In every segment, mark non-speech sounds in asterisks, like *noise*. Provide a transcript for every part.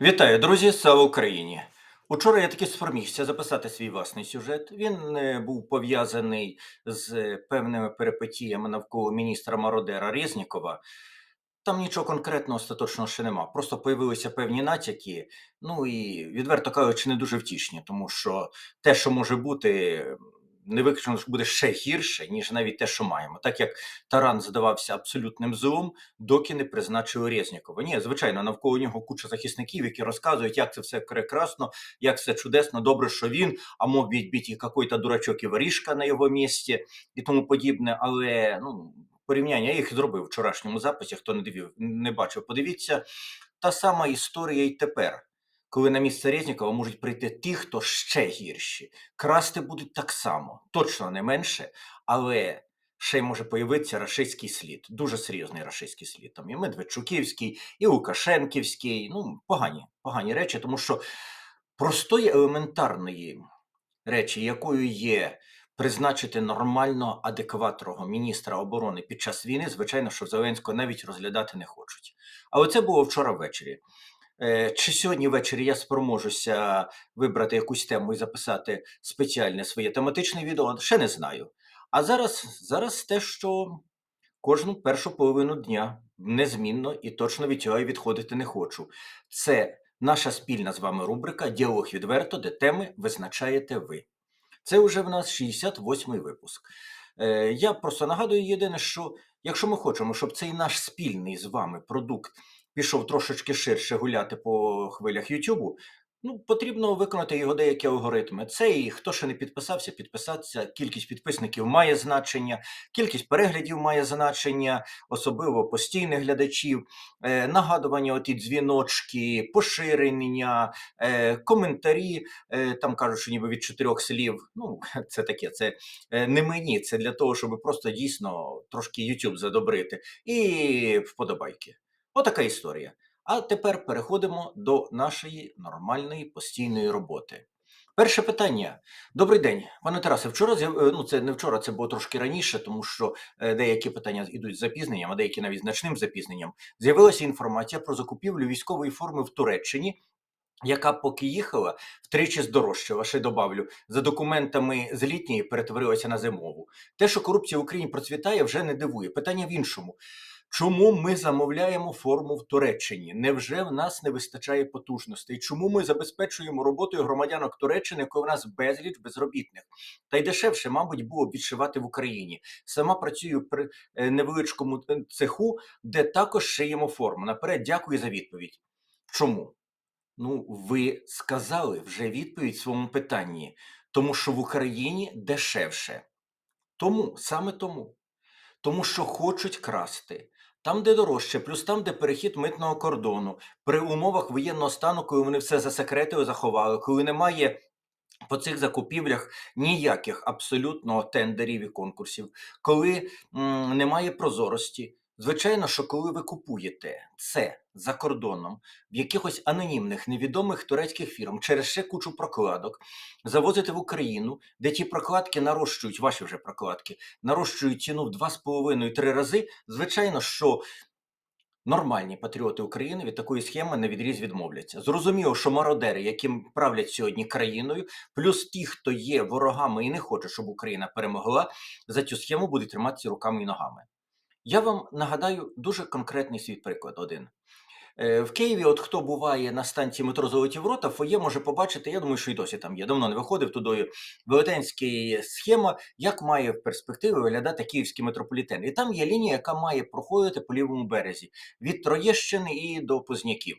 Вітаю, друзі! Слава Україні! Учора я таки спромігся записати свій власний сюжет. Він е, був пов'язаний з певними перипетіями навколо міністра Мародера Резнікова. Там нічого конкретного остаточного ще нема. Просто появилися певні натяки, ну і відверто кажучи, не дуже втішні, тому що те, що може бути, не виключно що буде ще гірше, ніж навіть те, що маємо. Так як Таран здавався абсолютним злом, доки не призначили Резнікова. Ні, звичайно, навколо нього куча захисників, які розказують, як це все прекрасно, як все чудесно, добре, що він, а бить бить і якийсь дурачок і ворішка на його місці і тому подібне. Але ну. Порівняння я їх зробив вчорашньому записі. Хто не дивив, не бачив, подивіться. Та сама історія і тепер, коли на місце Резнікова можуть прийти ті, хто ще гірші. Красти будуть так само, точно не менше, але ще й може появитися рашистський слід. Дуже серйозний рашистський слід. Там і Медведчуківський, і Лукашенківський. Ну, погані, погані речі, тому що простої елементарної речі, якою є призначити нормально адекватного міністра оборони під час війни, звичайно, що Зеленського навіть розглядати не хочуть. Але це було вчора ввечері. Е, Чи сьогодні ввечері я спроможуся вибрати якусь тему і записати спеціальне своє тематичне відео, ще не знаю. А зараз, зараз те, що кожну першу половину дня незмінно і точно від цього відходити не хочу. Це наша спільна з вами рубрика Діалог відверто, де теми визначаєте ви. Це вже в нас 68-й випуск. Е, Я просто нагадую єдине, що якщо ми хочемо, щоб цей наш спільний з вами продукт пішов трошечки ширше гуляти по хвилях Ютубу, ну, потрібно виконати його деякі алгоритми. Це і хто ще не підписався, підписатися. Кількість підписників має значення, кількість переглядів має значення, особливо постійних глядачів, е, нагадування, оті дзвіночки, поширення, е, коментарі. Е, там кажуть, що ніби від чотирьох слів. Ну, *laughs* це таке, це е, не мені, це для того, щоб просто дійсно трошки YouTube задобрити. І вподобайки. Отака історія. А тепер переходимо до нашої нормальної постійної роботи. Перше питання. Добрий день, пане Тарасе. Вчора е, ну це не вчора, це було трошки раніше, тому що е, деякі питання йдуть з запізненням, а деякі навіть значним запізненням. З'явилася інформація про закупівлю військової форми в Туреччині. Яка поки їхала, втричі здорожчала, ще добавлю, за документами з літньої перетворилася на зимову. Те, що корупція в Україні процвітає, вже не дивує. Питання в іншому. Чому ми замовляємо форму в Туреччині? Невже в нас не вистачає потужностей? Чому ми забезпечуємо роботою громадянок Туреччини, коли в нас безліч безробітних? Та й дешевше, мабуть, було відшивати в Україні. Сама працюю при е, невеличкому е, цеху, де також шиємо форму. Наперед, дякую за відповідь. Чому? Ну, ви сказали вже відповідь своєму питанні, тому що в Україні дешевше. Тому, саме тому. Тому що хочуть красти. Там, де дорожче, плюс там, де перехід митного кордону, при умовах воєнного стану, коли вони все засекретили, заховали, коли немає по цих закупівлях ніяких абсолютно тендерів і конкурсів, коли м, немає прозорості. Звичайно, що коли ви купуєте це за кордоном в якихось анонімних невідомих турецьких фірм через ще кучу прокладок, завозите в Україну, де ті прокладки нарощують, ваші вже прокладки, нарощують ціну в 2,5-3 рази, звичайно, що нормальні патріоти України від такої схеми на відріз відмовляться. Зрозуміло, що мародери, яким правлять сьогодні країною, плюс ті, хто є ворогами і не хоче, щоб Україна перемогла, за цю схему будуть триматися руками і ногами. Я вам нагадаю дуже конкретний свій приклад один. Е, В Києві, от хто буває на станції метро Золоті Ворота, фоє може побачити, я думаю, що і досі там є. Давно не виходив туди велетенська схема, як має в перспективі виглядати київський метрополітен. І там є лінія, яка має проходити по лівому березі від Троєщини і до Позняків.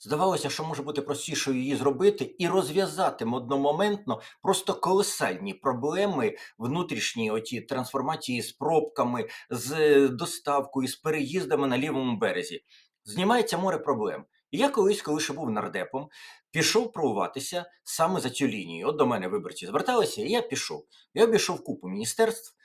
Здавалося, що може бути простіше її зробити і розв'язати одномоментно просто колосальні проблеми внутрішньої оті трансформації з пробками, з е, доставкою, з переїздами на лівому березі. Знімається море проблем. І я колись, коли ще був нардепом, пішов провуватися саме за цю лінію. От до мене виборці зверталися, і я пішов. Я обійшов купу міністерств,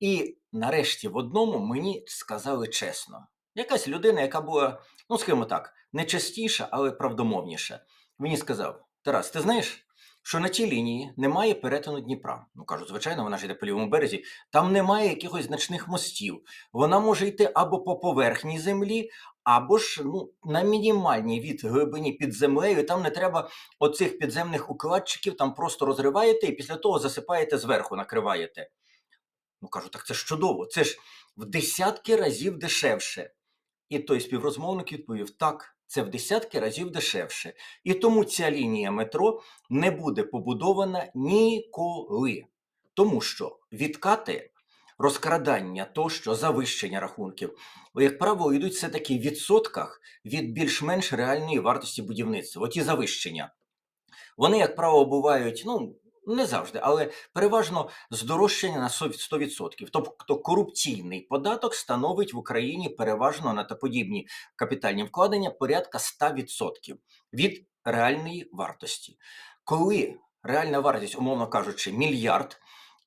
і нарешті в одному мені сказали чесно. Якась людина, яка була, ну скажімо так, не частіша, але правдомовніша. Мені сказав: Тарас, ти знаєш, що на цій лінії немає перетину Дніпра. Ну кажу, звичайно, вона ж йде по лівому березі. Там немає якихось значних мостів. Вона може йти або по поверхній землі, або ж ну, на мінімальній від глибині під землею, там не треба оцих підземних укладчиків, там просто розриваєте і після того засипаєте зверху, накриваєте. Ну кажу, так це ж чудово, це ж в десятки разів дешевше. І той співрозмовник відповів: так, це в десятки разів дешевше. І тому ця лінія метро не буде побудована ніколи. Тому що відкати, розкрадання тощо, завищення рахунків, як правило, йдуть все-таки в відсотках від більш-менш реальної вартості будівництва. Оті завищення. Вони, як правило, бувають, ну, не завжди, але переважно здорожчання на 100%. Тобто корупційний податок становить в Україні переважно на та подібні капітальні вкладення порядка 100% від реальної вартості. Коли реальна вартість, умовно кажучи, мільярд,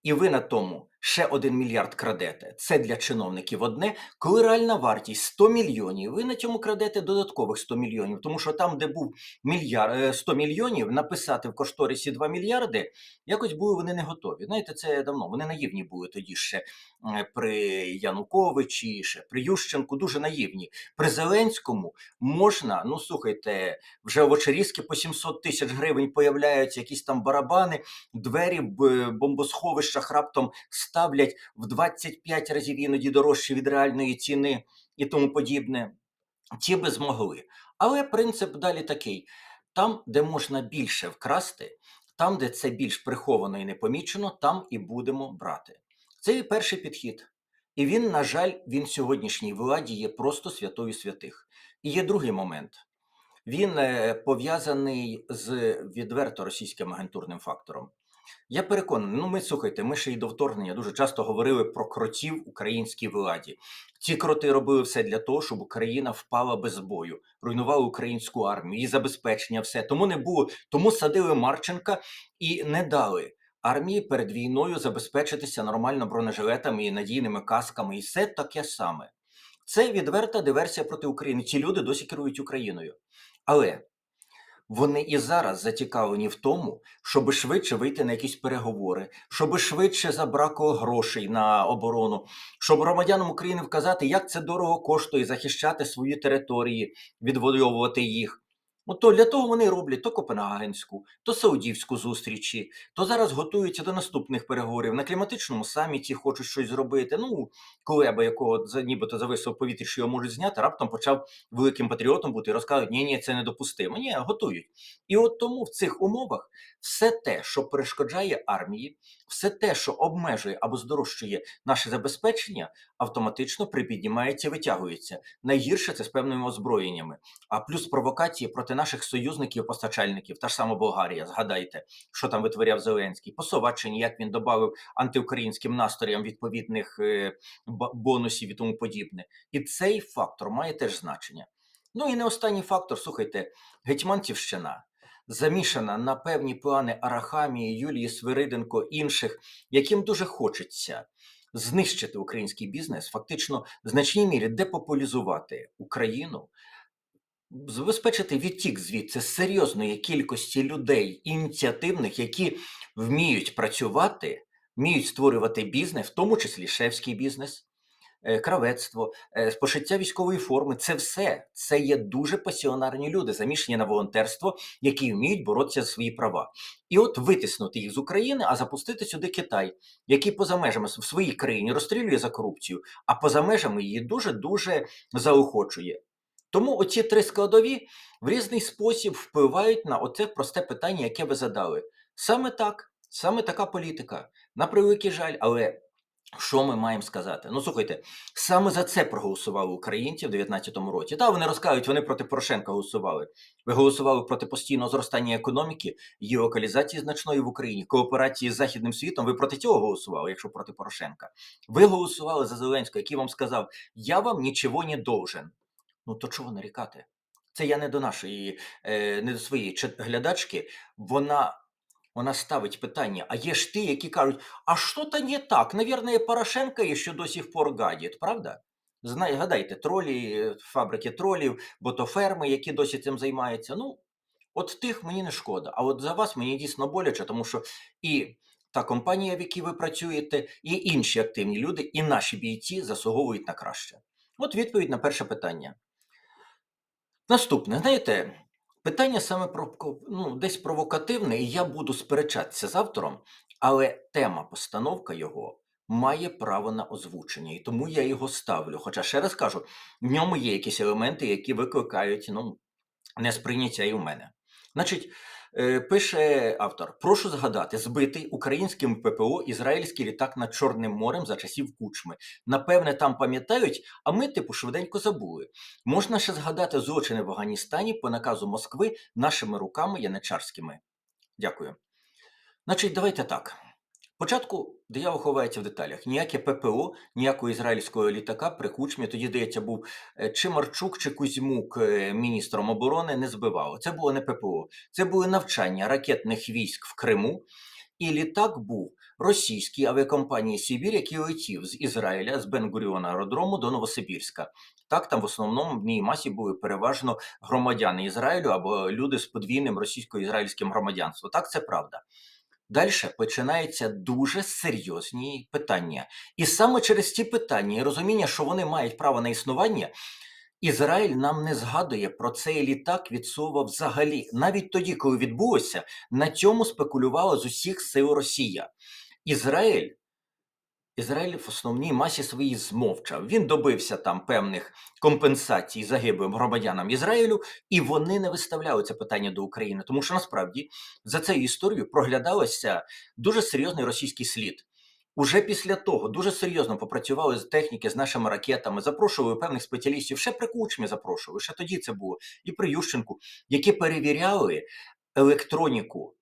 і ви на тому ще один мільярд крадете, це для чиновників одне. Коли реальна вартість 100 мільйонів, ви на цьому крадете додаткових 100 мільйонів, тому що там, де був мільярд, е, 100 мільйонів, написати в кошторисі 2 мільярди, якось були вони не готові. Знаєте, це давно. Вони наївні були тоді ще е, при Януковичі, ще при Ющенку, дуже наївні. При Зеленському можна, ну слухайте, вже в очерізки по 700 тисяч гривень появляються якісь там барабани, двері в е, бомбосховищах раптом ставлять в 25 разів іноді дорожче від реальної ціни і тому подібне. Ті би змогли. Але принцип далі такий: там, де можна більше вкрасти, там, де це більш приховано і непомічено, там і будемо брати. Це і перший підхід. І він, на жаль, він сьогоднішній владі є просто святою святих. І є другий момент. Він е, пов'язаний з відверто російським агентурним фактором. Я переконаний, ну ми слухайте, ми ще й до вторгнення дуже часто говорили про кротів українській владі. Ці кроти робили все для того, щоб Україна впала без бою, руйнували українську армію, її забезпечення, все. Тому не було, тому садили Марченка і не дали армії перед війною забезпечитися нормально бронежилетами і надійними касками, і все таке саме. Це відверта диверсія проти України. Ці люди досі керують Україною. Але вони і зараз зацікавлені в тому, щоб швидше вийти на якісь переговори, щоб швидше забракло грошей на оборону, щоб громадянам України вказати, як це дорого коштує захищати свої території, відвоювати їх. От то для того вони роблять то Копенгагенську, то Саудівську зустрічі, то зараз готуються до наступних переговорів. На кліматичному саміті хочуть щось зробити. Ну, Кулеба, якого за нібито зависив в повітрі, що його можуть зняти, раптом почав великим патріотом бути і розказують, ні, ні, це недопустимо. Ні, готують. І от тому в цих умовах все те, що перешкоджає армії, все те, що обмежує або здорожчує наше забезпечення, автоматично припіднімається витягується. Найгірше це з певними озброєннями. А плюс провокації проти наших союзників, постачальників, та ж сама Болгарія. Згадайте, що там витворяв Зеленський, по Словаччині, як він додав антиукраїнським настроям відповідних е, бонусів і тому подібне. І цей фактор має теж значення. Ну і не останній фактор, слухайте, Гетьманцівщина замішана на певні плани Арахамії, Юлії Свириденко, інших, яким дуже хочеться знищити український бізнес, фактично в значній мірі депопулізувати Україну, забезпечити відтік звідси серйозної кількості людей ініціативних, які вміють працювати, вміють створювати бізнес, в тому числі шефський бізнес. Е, Кравецтво, е, пошиття військової форми це все це є дуже пасіонарні люди, замішані на волонтерство, які вміють боротися за свої права. І от витиснути їх з України, а запустити сюди Китай, який поза межами в своїй країні розстрілює за корупцію, а поза межами її дуже дуже заохочує. Тому оці три складові в різний спосіб впливають на оце просте питання, яке ви задали. Саме так, саме така політика. На превеликий жаль, але що ми маємо сказати? Ну слухайте, саме за це проголосували українці в 2019 році. Та вони розкажуть, вони проти Порошенка голосували. Ви голосували проти постійного зростання економіки, її локалізації значної в Україні, кооперації з західним світом. Ви проти цього голосували, якщо проти Порошенка. Ви голосували за Зеленського, який вам сказав: Я вам нічого не должен. Ну то чого нарікати? Це я не до нашої, е, не до своєї глядачки. Вона, вона ставить питання: а є ж ті, які кажуть, а що то не так? Навірно, Порошенко є, що до сих пор гадить, правда? Знає, гадайте, тролі, фабрики тролів, ботоферми, які досі цим займаються. Ну, от тих мені не шкода. А от за вас мені дійсно боляче, тому що і та компанія, в якій ви працюєте, і інші активні люди, і наші бійці заслуговують на краще. От відповідь на перше питання. Наступне, знаєте, питання саме про ну, десь провокативне, і я буду сперечатися з автором, але тема, постановка його має право на озвучення, і тому я його ставлю. Хоча ще раз кажу, в ньому є якісь елементи, які викликають ну, несприйняття і у мене. Значить, пише автор: прошу згадати, збитий українським ППО ізраїльський літак над Чорним морем за часів кучми. Напевне, там пам'ятають, а ми, типу, швиденько забули. Можна ще згадати злочини в Афганістані по наказу Москви нашими руками яничарськими. Дякую. Значить, давайте так. Спочатку диявол ховається в деталях. Ніяке ППО, ніякого ізраїльського літака при кучмі, тоді, здається, був е, чи Марчук, чи Кузьмук е, міністром оборони, не збивало. Це було не ППО. Це були навчання ракетних військ в Криму. І літак був російський авіакомпанії Сибір, який летів з Ізраїля, з Бенгуріона аеродрому до Новосибірська. Так, там в основному в ній масі були переважно громадяни Ізраїлю або люди з подвійним російсько-ізраїльським громадянством. Так, це правда. Далі починаються дуже серйозні питання. І саме через ці питання і розуміння, що вони мають право на існування, Ізраїль нам не згадує про цей літак від слова взагалі. Навіть тоді, коли відбулося, на цьому спекулювала з усіх сил Росія. Ізраїль. Ізраїль в основній масі своїй змовчав. Він добився там певних компенсацій загиблим громадянам Ізраїлю, і вони не виставляли це питання до України, тому що насправді за цією історією проглядалося дуже серйозний російський слід. Уже після того дуже серйозно попрацювали з техніки з нашими ракетами, запрошували певних спеціалістів, ще при кучмі запрошували, ще тоді це було, і при Ющенку, які перевіряли електроніку.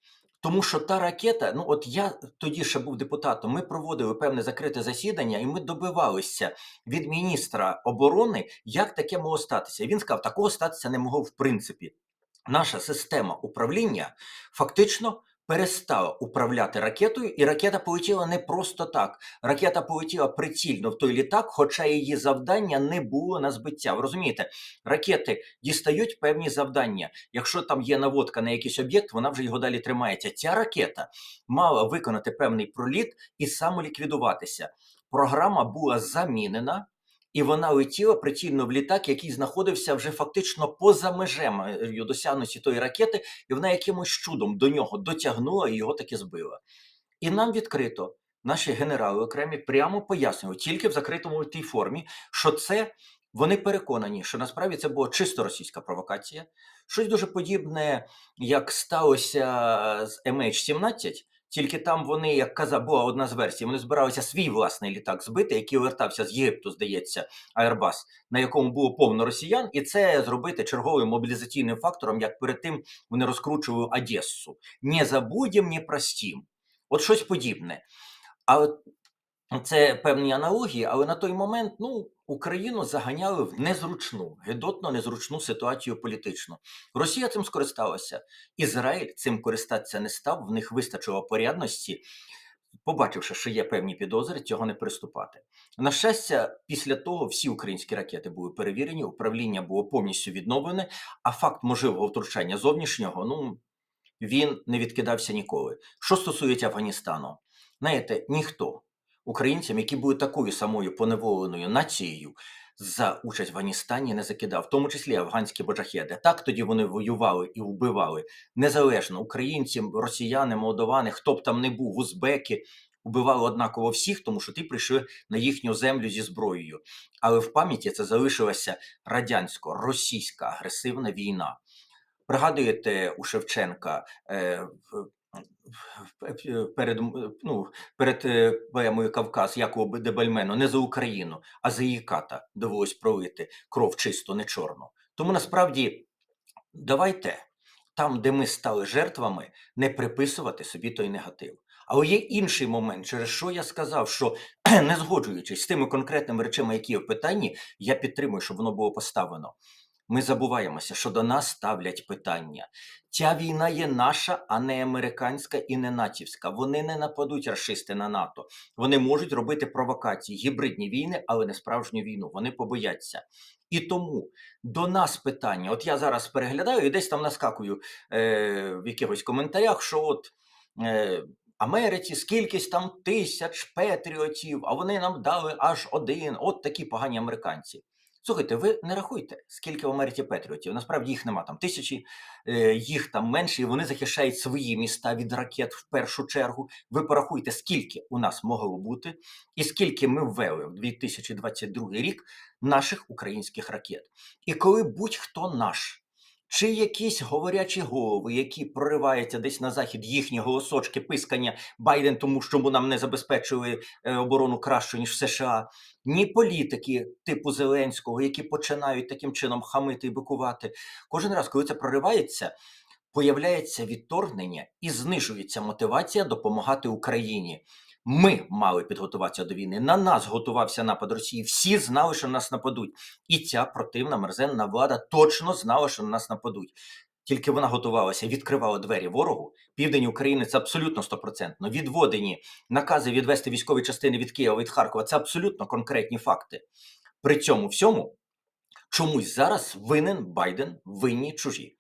Тому що та ракета, ну от я тоді ще був депутатом, ми проводили певне закрите засідання, і ми добивалися від міністра оборони, як таке могло статися. Він сказав, такого статися не могло в принципі. Наша система управління фактично перестала управляти ракетою, і ракета полетіла не просто так. Ракета полетіла прицільно в той літак, хоча її завдання не було на збиття. Ви розумієте, ракети дістають певні завдання. Якщо там є наводка на якийсь об'єкт, вона вже його далі тримається. Ця ракета мала виконати певний проліт і самоліквідуватися. Програма була замінена. І вона летіла прицільно в літак, який знаходився вже фактично поза межею досягнуті тої ракети, і вона якимось чудом до нього дотягнула і його таки збила. І нам відкрито наші генерали окремі прямо пояснювали тільки в закритому тій формі, що це вони переконані, що насправді це була чисто російська провокація. Щось дуже подібне, як сталося з MH17, тільки там вони, як казав, була одна з версій, вони збиралися свій власний літак збити, який вертався з Єгипту, здається, Airbus, на якому було повно росіян, і це зробити черговим мобілізаційним фактором, як перед тим вони розкручували Одесу. Не забудем, не простім. От щось подібне. Але це певні аналогії, але на той момент ну, Україну заганяли в незручну, гидотно незручну ситуацію політичну. Росія цим скористалася. Ізраїль цим користатися не став, в них вистачило порядності, побачивши, що є певні підозри, цього не приступати. На щастя, після того всі українські ракети були перевірені, управління було повністю відновлене, а факт можливого втручання зовнішнього, ну він не відкидався ніколи. Що стосується Афганістану, знаєте, ніхто українцям, які були такою самою поневоленою нацією, за участь в Афганістані не закидав, в тому числі афганські боджахеди. Так тоді вони воювали і вбивали незалежно українці, росіяни, молдовани, хто б там не був, узбеки. Убивали однаково всіх, тому що ті прийшли на їхню землю зі зброєю. Але в пам'яті це залишилася радянсько-російська агресивна війна. Пригадуєте у Шевченка е, перед, ну, перед е, поемою Кавказ Якова Дебальмену не за Україну, а за її ката довелось пролити кров чисто, не чорну. Тому насправді давайте там, де ми стали жертвами, не приписувати собі той негатив. Але є інший момент, через що я сказав, що не згоджуючись з тими конкретними речами, які в питанні, я підтримую, щоб воно було поставлено. Ми забуваємося, що до нас ставлять питання. Ця війна є наша, а не американська і не натівська. Вони не нападуть расисти на НАТО. Вони можуть робити провокації, гібридні війни, але не справжню війну. Вони побояться. І тому до нас питання. От я зараз переглядаю і десь там наскакую е, в якихось коментарях, що от. Е, Америці скількись там тисяч петріотів, а вони нам дали аж один. От такі погані американці. Слухайте, ви не рахуйте, скільки в Америці патріотів. Насправді їх нема там тисячі, е, їх там менше, і вони захищають свої міста від ракет в першу чергу. Ви порахуйте, скільки у нас могло бути, і скільки ми ввели в 2022 рік наших українських ракет. І коли будь-хто наш. Чи якісь говорячі голови, які прориваються десь на захід їхні голосочки, пискання Байден, тому що нам не забезпечили е, оборону краще, ніж США, ні політики типу Зеленського, які починають таким чином хамити і бикувати. Кожен раз, коли це проривається, появляється відторгнення і знижується мотивація допомагати Україні. Ми мали підготуватися до війни. На нас готувався напад Росії. Всі знали, що на нас нападуть. І ця противна мерзенна влада точно знала, що на нас нападуть. Тільки вона готувалася, відкривала двері ворогу. Південь України це абсолютно стопроцентно. Відводені накази відвести військові частини від Києва від Харкова. Це абсолютно конкретні факти. При цьому всьому чомусь зараз винен Байден, винні чужі.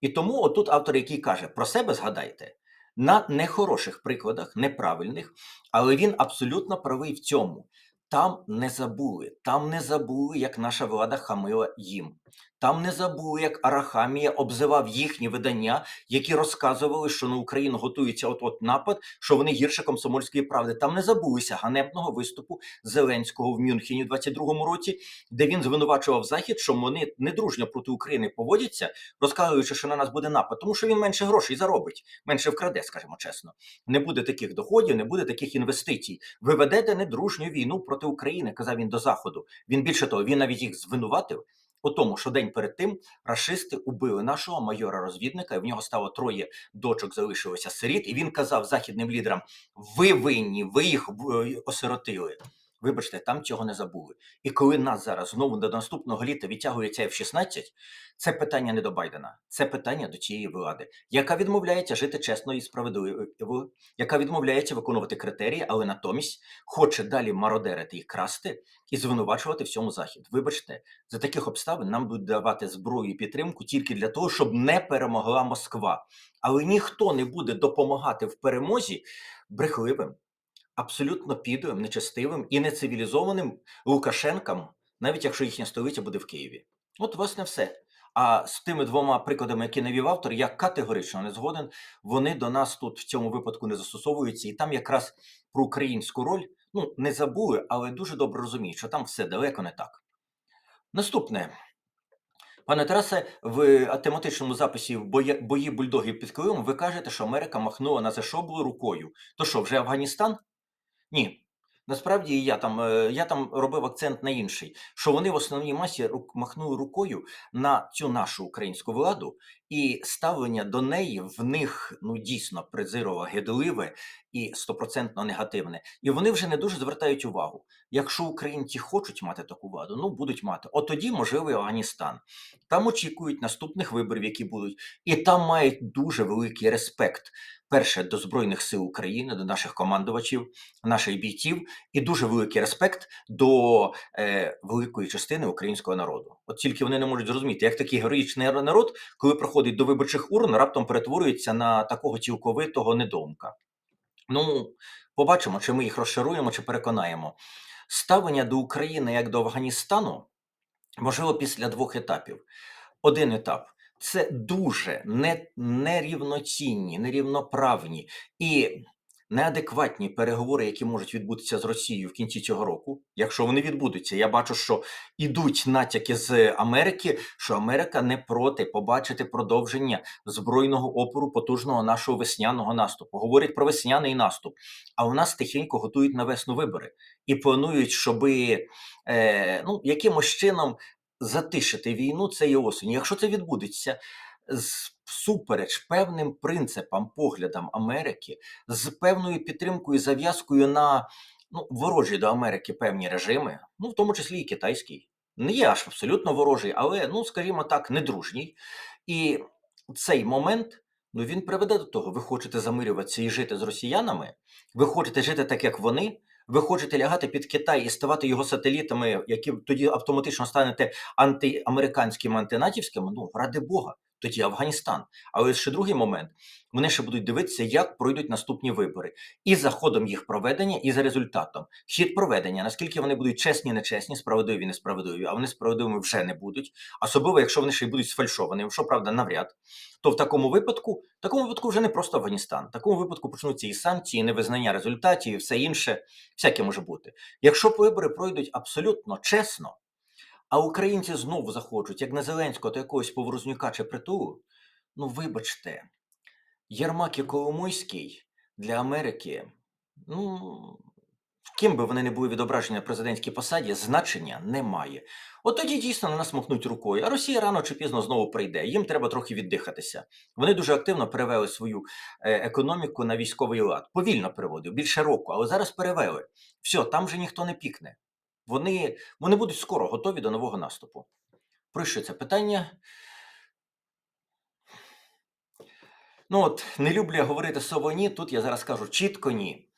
І тому отут автор, який каже про себе, згадайте на нехороших прикладах, неправильних, але він абсолютно правий в цьому. Там не забули, там не забули, як наша влада хамила їм. Там не забули, як Арахамія обзивав їхні видання, які розказували, що на Україну готується от-от напад, що вони гірше комсомольської правди. Там не забулися ганебного виступу Зеленського в Мюнхені в 22-му році, де він звинувачував Захід, що вони недружньо проти України поводяться, розказуючи, що на нас буде напад, тому що він менше грошей заробить, менше вкраде, скажімо чесно. Не буде таких доходів, не буде таких інвестицій. Ви ведете недружню війну проти України, казав він до Заходу. Він більше того, він навіть їх звинуватив у тому, що день перед тим рашисти убили нашого майора-розвідника, і в нього стало троє дочок, залишилося сиріт, і він казав західним лідерам: ви винні, ви їх е, осиротили. Вибачте, там цього не забули. І коли нас зараз знову до наступного літа відтягується F-16, це питання не до Байдена, це питання до цієї влади, яка відмовляється жити чесно і справедливо, яка відмовляється виконувати критерії, але натомість хоче далі мародерити і красти і звинувачувати всьому захід. Вибачте, за таких обставин нам будуть давати зброю і підтримку тільки для того, щоб не перемогла Москва. Але ніхто не буде допомагати в перемозі брехливим абсолютно підлим, нечестивим і нецивілізованим Лукашенкам, навіть якщо їхня столиця буде в Києві. От, власне, все. А з тими двома прикладами, які навів автор, я категорично не згоден. Вони до нас тут в цьому випадку не застосовуються, і там якраз про українську роль ну не забули, але дуже добре розуміють, що там все далеко не так. Наступне. Пане Тарасе, в тематичному записі в бої, бульдогів під Києвом ви кажете, що Америка махнула на Зашоблу рукою. То що, вже Афганістан? Ні. Насправді я там е, я там робив акцент на інший, що вони в основній масі махнули рукою на цю нашу українську владу, і ставлення до неї в них ну дійсно презирове, гидливе і стопроцентно негативне. І вони вже не дуже звертають увагу. Якщо українці хочуть мати таку владу, ну будуть мати. От тоді можливий Афганістан. Там очікують наступних виборів, які будуть, і там мають дуже великий респект. Перше до Збройних сил України, до наших командувачів, наших бійців, і дуже великий респект до е, великої частини українського народу. От тільки вони не можуть зрозуміти, як такий героїчний народ, коли проходить до виборчих урн, раптом перетворюється на такого цілковитого недомка. Ну, побачимо, чи ми їх розшаруємо, чи переконаємо. Ставлення до України як до Афганістану можливо після двох етапів. Один етап це дуже не, нерівноцінні, нерівноправні і неадекватні переговори, які можуть відбутися з Росією в кінці цього року. Якщо вони відбудуться, я бачу, що ідуть натяки з Америки, що Америка не проти побачити продовження збройного опору потужного нашого весняного наступу. Говорять про весняний наступ. А у нас тихенько готують на весну вибори і планують, щоби е, ну якимось чином затишити війну цієї осені. Якщо це відбудеться всупереч певним принципам, поглядам Америки, з певною підтримкою, зав'язкою на ну, ворожі до Америки певні режими, ну в тому числі і китайський, не є аж абсолютно ворожий, але, ну скажімо так, недружній. І цей момент. Ну, він приведе до того, ви хочете замирюватися і жити з росіянами, ви хочете жити так, як вони, ви хочете лягати під Китай і ставати його сателітами, які тоді автоматично станете антиамериканськими, антинатівськими, ну ради Бога. Тоді Афганістан. Але ще другий момент. Вони ще будуть дивитися, як пройдуть наступні вибори, і за ходом їх проведення, і за результатом. Хід проведення, наскільки вони будуть чесні, нечесні, справедливі, несправедливі, а вони справедливими вже не будуть. Особливо, якщо вони ще й будуть сфальшовані, що правда навряд. То в такому випадку, в такому випадку вже не просто Афганістан. В такому випадку почнуться і санкції, і невизнання результатів, і все інше, всяке може бути. Якщо вибори пройдуть абсолютно чесно, а українці знову захочуть, як на Зеленського, то якогось Поворознюка чи притулу, ну вибачте, Єрмак і Коломойський для Америки, ну, ким би вони не були відображені на президентській посаді, значення немає. От тоді дійсно на нас махнуть рукою, а Росія рано чи пізно знову прийде. Їм треба трохи віддихатися. Вони дуже активно перевели свою е, економіку на військовий лад. Повільно переводив, більше року, але зараз перевели. Все, там вже ніхто не пікне. Вони, вони будуть скоро готові до нового наступу. Про що це питання? Ну от, не люблю я говорити слово ні, тут я зараз кажу чітко ні.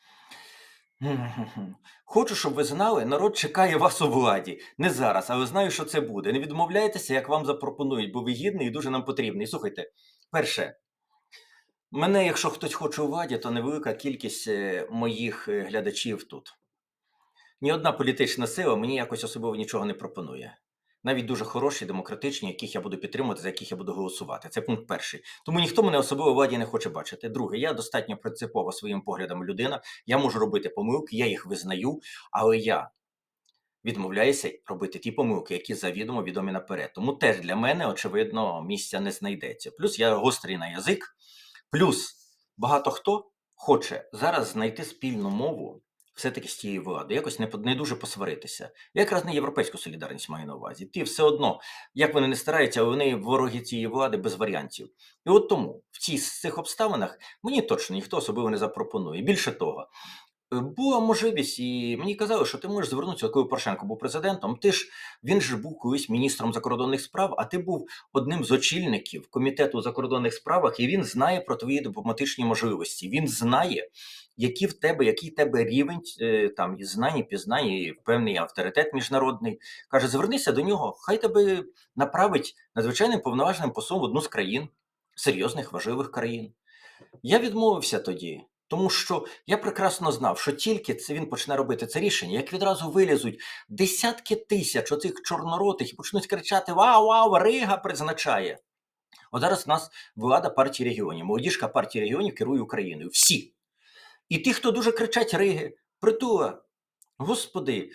Хочу, щоб ви знали, народ чекає вас у владі. Не зараз, але знаю, що це буде. Не відмовляйтеся, як вам запропонують, бо ви гідний і дуже нам потрібний. Слухайте, перше, мене, якщо хтось хоче у владі, то невелика кількість е, моїх е, глядачів тут. Ні одна політична сила мені якось особливо нічого не пропонує. Навіть дуже хороші, демократичні, яких я буду підтримувати, за яких я буду голосувати. Це пункт перший. Тому ніхто мене особливо владі не хоче бачити. Друге, я достатньо принципова своїм поглядом людина. Я можу робити помилки, я їх визнаю, але я відмовляюся робити ті помилки, які завідомо відомі наперед. Тому теж для мене, очевидно, місця не знайдеться. Плюс я гострий на язик, плюс багато хто хоче зараз знайти спільну мову все-таки з тієї влади, якось не, не дуже посваритися. Якраз не європейську солідарність маю на увазі. Ті все одно, як вони не стараються, вони вороги цієї влади без варіантів. І от тому в цій, з цих обставинах мені точно ніхто особливо не запропонує. Більше того, е, була можливість, і мені казали, що ти можеш звернутися, коли Порошенко був президентом. Ти ж він ж був колись міністром закордонних справ, а ти був одним з очільників комітету у закордонних справах, і він знає про твої дипломатичні можливості. Він знає, які в тебе, який в тебе рівень е, там і знань, і пізнань, і певний авторитет міжнародний. Каже, звернися до нього, хай тебе направить надзвичайним повноваженим послом в одну з країн, серйозних, важливих країн. Я відмовився тоді, тому що я прекрасно знав, що тільки це він почне робити це рішення, як відразу вилізуть десятки тисяч оцих чорноротих і почнуть кричати: Вау, вау, Рига призначає. От зараз у нас влада партії регіонів, молодіжка партії регіонів керує Україною. Всі. І ті, хто дуже кричать Риги, притула, господи,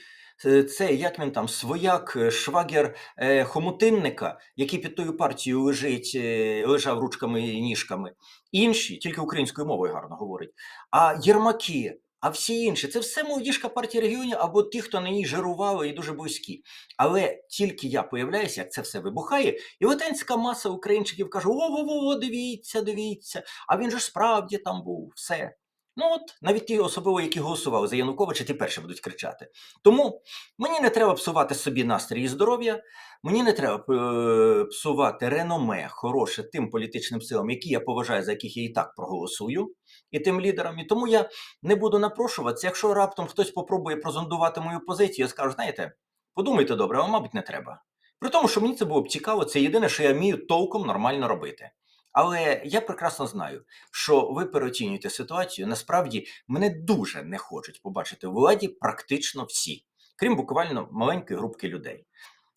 е, це як він там, свояк, е, швагер е, хомутинника, який під тою партією лежить, е, лежав ручками і ніжками. Інші, тільки українською мовою гарно говорить. А Єрмаки, а всі інші, це все молодіжка партії регіонів або ті, хто на ній жирували і дуже близькі. Але тільки я появляюся, як це все вибухає, і латинська маса українчиків каже: о-во-во, дивіться, дивіться, а він же справді там був, все. Ну от навіть ті особливо, які голосували за Януковича, ті перші будуть кричати. Тому мені не треба псувати собі настрій і здоров'я, мені не треба е, псувати реноме хороше тим політичним силам, які я поважаю, за яких я і так проголосую, і тим лідерам. І тому я не буду напрошуватися. Якщо раптом хтось попробує прозондувати мою позицію, я скажу, знаєте, подумайте добре, а мабуть, не треба. При тому, що мені це було б цікаво, це єдине, що я вмію толком нормально робити. Але я прекрасно знаю, що ви переоцінюєте ситуацію. Насправді мене дуже не хочуть побачити у владі практично всі, крім буквально маленької групки людей.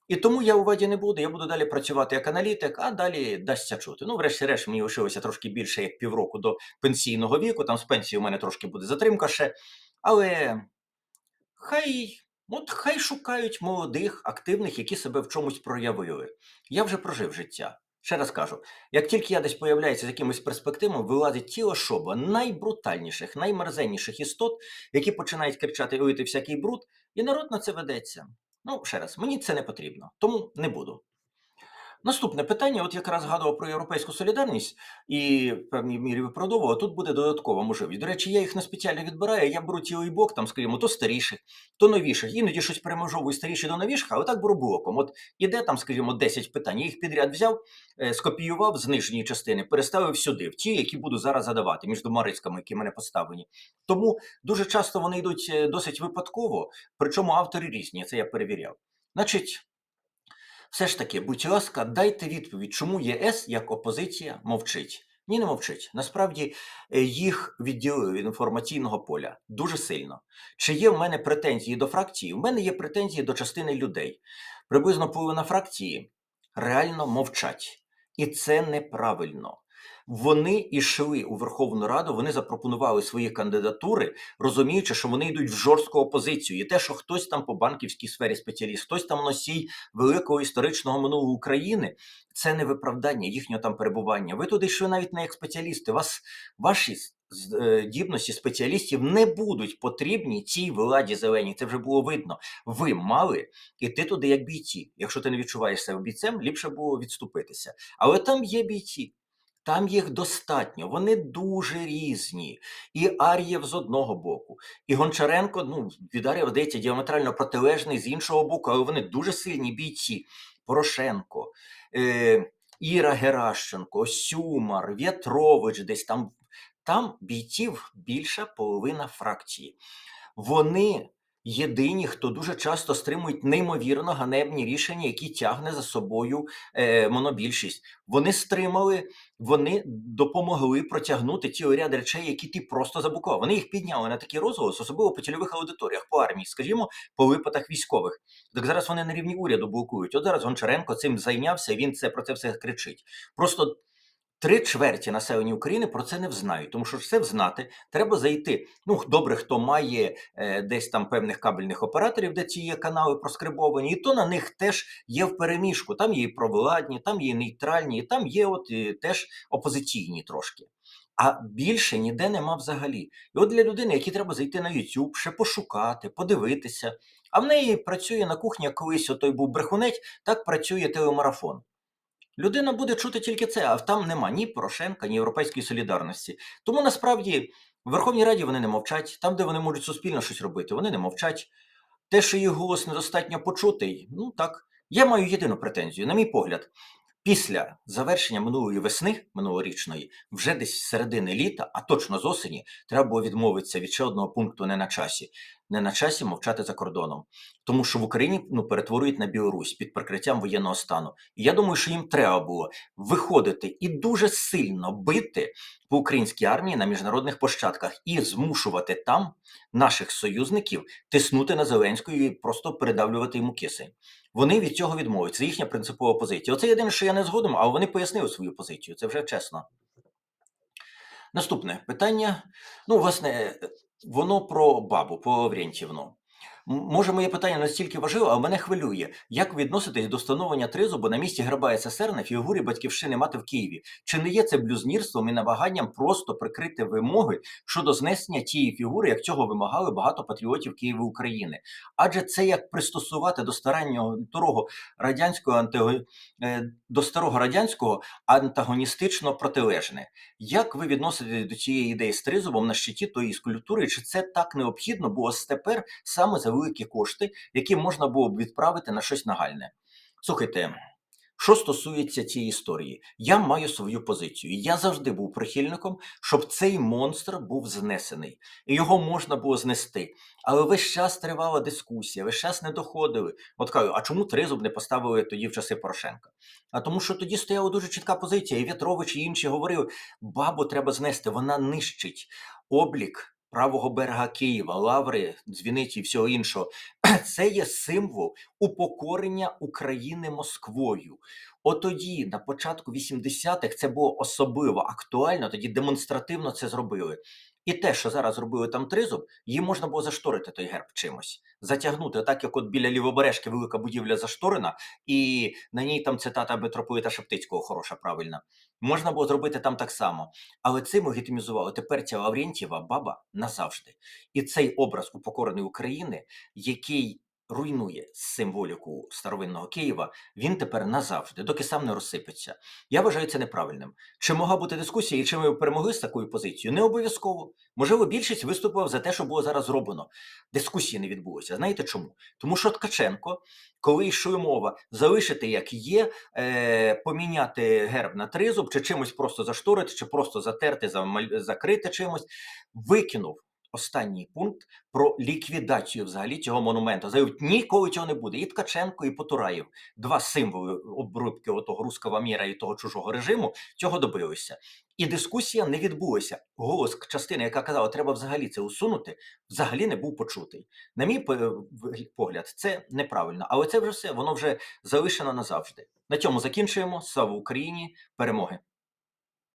І тому я у владі не буду. Я буду далі працювати як аналітик, а далі дасться чути. Ну, врешті-решт, мені лишилося трошки більше як півроку до пенсійного віку. Там з пенсії у мене трошки буде затримка ще. Але хай, от хай шукають молодих, активних, які себе в чомусь проявили. Я вже прожив життя. Ще раз кажу, як тільки я десь появляюся з якимось перспективами, вилазить тіло шоба найбрутальніших, наймерзенніших істот, які починають кричати «Ой, ти всякий бруд, і народ на це ведеться. Ну, ще раз, мені це не потрібно, тому не буду. Наступне питання, от якраз згадував про європейську солідарність і в певній мірі виправдовував, тут буде додаткова можливість. До речі, я їх не спеціально відбираю, я беру цілий бок, там, скажімо, то старіших, то новіших. Іноді щось перемежовую старіші до новіших, але так беру блоком. От іде там, скажімо, 10 питань. Я їх підряд взяв, е, скопіював з нижньої частини, переставив сюди, в ті, які буду зараз задавати між двома рисками, які в мене поставлені. Тому дуже часто вони йдуть е, досить випадково, причому автори різні, це я перевіряв. Значить. Все ж таки, будь ласка, дайте відповідь, чому ЄС як опозиція мовчить. Ні, не мовчить. Насправді е, їх відділили від інформаційного поля дуже сильно. Чи є в мене претензії до фракції? У мене є претензії до частини людей. Приблизно половина фракції реально мовчать. І це неправильно. Вони йшли у Верховну Раду, вони запропонували свої кандидатури, розуміючи, що вони йдуть в жорстку опозицію. І те, що хтось там по банківській сфері спеціаліст, хтось там носій великого історичного минулого України, це не виправдання їхнього там перебування. Ви туди йшли навіть не як спеціалісти. Вас ваші здібності спеціалістів не будуть потрібні цій владі зеленій. Це вже було видно. Ви мали іти туди як бійці. Якщо ти не відчуваєш себе бійцем, ліпше було відступитися. Але там є бійці. Там їх достатньо, вони дуже різні. І Ар'єв з одного боку, і Гончаренко, ну, від Ар'єва, здається, діаметрально протилежний з іншого боку, але вони дуже сильні бійці. Порошенко, е, Іра Геращенко, Сюмар, В'ятрович десь там. Там бійців більша половина фракції. Вони єдині, хто дуже часто стримують неймовірно ганебні рішення, які тягне за собою е, монобільшість. Вони стримали, вони допомогли протягнути ті ряд речей, які ти просто заблокував. Вони їх підняли на такий розголос, особливо по цільових аудиторіях, по армії, скажімо, по випадах військових. Так зараз вони на рівні уряду блокують. От зараз Гончаренко цим зайнявся. Він це про це все кричить. Просто Три чверті населення України про це не взнають, тому що все взнати треба зайти. Ну добре, хто має е, десь там певних кабельних операторів, де ці є канали проскрибовані, і то на них теж є в переміжку. Там є і провладні, там є і нейтральні, і там є от і теж опозиційні трошки. А більше ніде нема взагалі. І от для людини, якій треба зайти на YouTube, ще пошукати, подивитися. А в неї працює на кухні, колись отой був брехунець, так працює телемарафон. Людина буде чути тільки це, а там нема ні Порошенка, ні Європейської солідарності. Тому насправді в Верховній Раді вони не мовчать, там, де вони можуть суспільно щось робити, вони не мовчать. Те, що їх голос недостатньо почутий, ну так. Я маю єдину претензію, на мій погляд, після завершення минулої весни, минулорічної, вже десь з середини літа, а точно з осені, треба було відмовитися від ще одного пункту не на часі. Не на часі мовчати за кордоном, тому що в Україні ну перетворюють на Білорусь під прикриттям воєнного стану. І я думаю, що їм треба було виходити і дуже сильно бити по українській армії на міжнародних площадках і змушувати там наших союзників тиснути на Зеленського і просто передавлювати йому кисень. Вони від цього відмовляться. Це їхня принципова позиція. Оце єдине, що я не згодом, а вони пояснили свою позицію. Це вже чесно. Наступне питання. Ну, власне, воно про бабу, по Лаврентівну. Може, моє питання настільки важливе, а мене хвилює, як відноситись до встановлення тризубу на місці герба СССР на фігурі батьківщини мати в Києві? Чи не є це блюзнірством і намаганням просто прикрити вимоги щодо знесення тієї фігури, як цього вимагали багато патріотів Києва України? Адже це як пристосувати до стараннього старого радянського антиго... Е, до старого радянського антагоністично протилежне. Як ви відноситесь до цієї ідеї з тризубом на щиті тої скульптури? Чи це так необхідно? Бо ось тепер саме за великі кошти, які можна було б відправити на щось нагальне. Слухайте, що стосується цієї історії, я маю свою позицію. Я завжди був прихильником, щоб цей монстр був знесений, і його можна було знести. Але весь час тривала дискусія, весь час не доходили. От кажу, а чому тризуб не поставили тоді в часи Порошенка? А тому, що тоді стояла дуже чітка позиція, і В'ятрович і інші говорили: бабу треба знести, вона нищить облік правого берега Києва, Лаври, дзвіниці і всього іншого, *clears throat* це є символ упокорення України Москвою. От на початку 80-х, це було особливо актуально, тоді демонстративно це зробили. І те, що зараз зробили там тризуб, їм можна було зашторити той герб чимось, затягнути, так як от біля лівобережки велика будівля зашторена, і на ній там цитата митрополита Шептицького хороша, правильна. Можна було зробити там так само. Але цим легітимізували тепер ця Лаврентьєва баба назавжди. І цей образ упокореної України, який руйнує символіку старовинного Києва, він тепер назавжди, доки сам не розсипеться. Я вважаю це неправильним. Чи могла бути дискусія, і чи ми перемогли з такою позицією? Не обов'язково. Можливо, більшість виступила за те, що було зараз зроблено. Дискусії не відбулося. Знаєте чому? Тому що Ткаченко, коли йшла мова залишити як є, е, поміняти герб на тризуб, чи чимось просто зашторити, чи просто затерти, закрити чимось, викинув останній пункт про ліквідацію взагалі цього монументу. Заявить, ніколи цього не буде. І Ткаченко, і Потураєв, два символи обрубки отого руского міра і того чужого режиму, цього добилися. І дискусія не відбулася. Голос частини, яка казала, треба взагалі це усунути, взагалі не був почутий. На мій погляд, це неправильно. Але це вже все, воно вже залишено назавжди. На цьому закінчуємо. Слава Україні! Перемоги!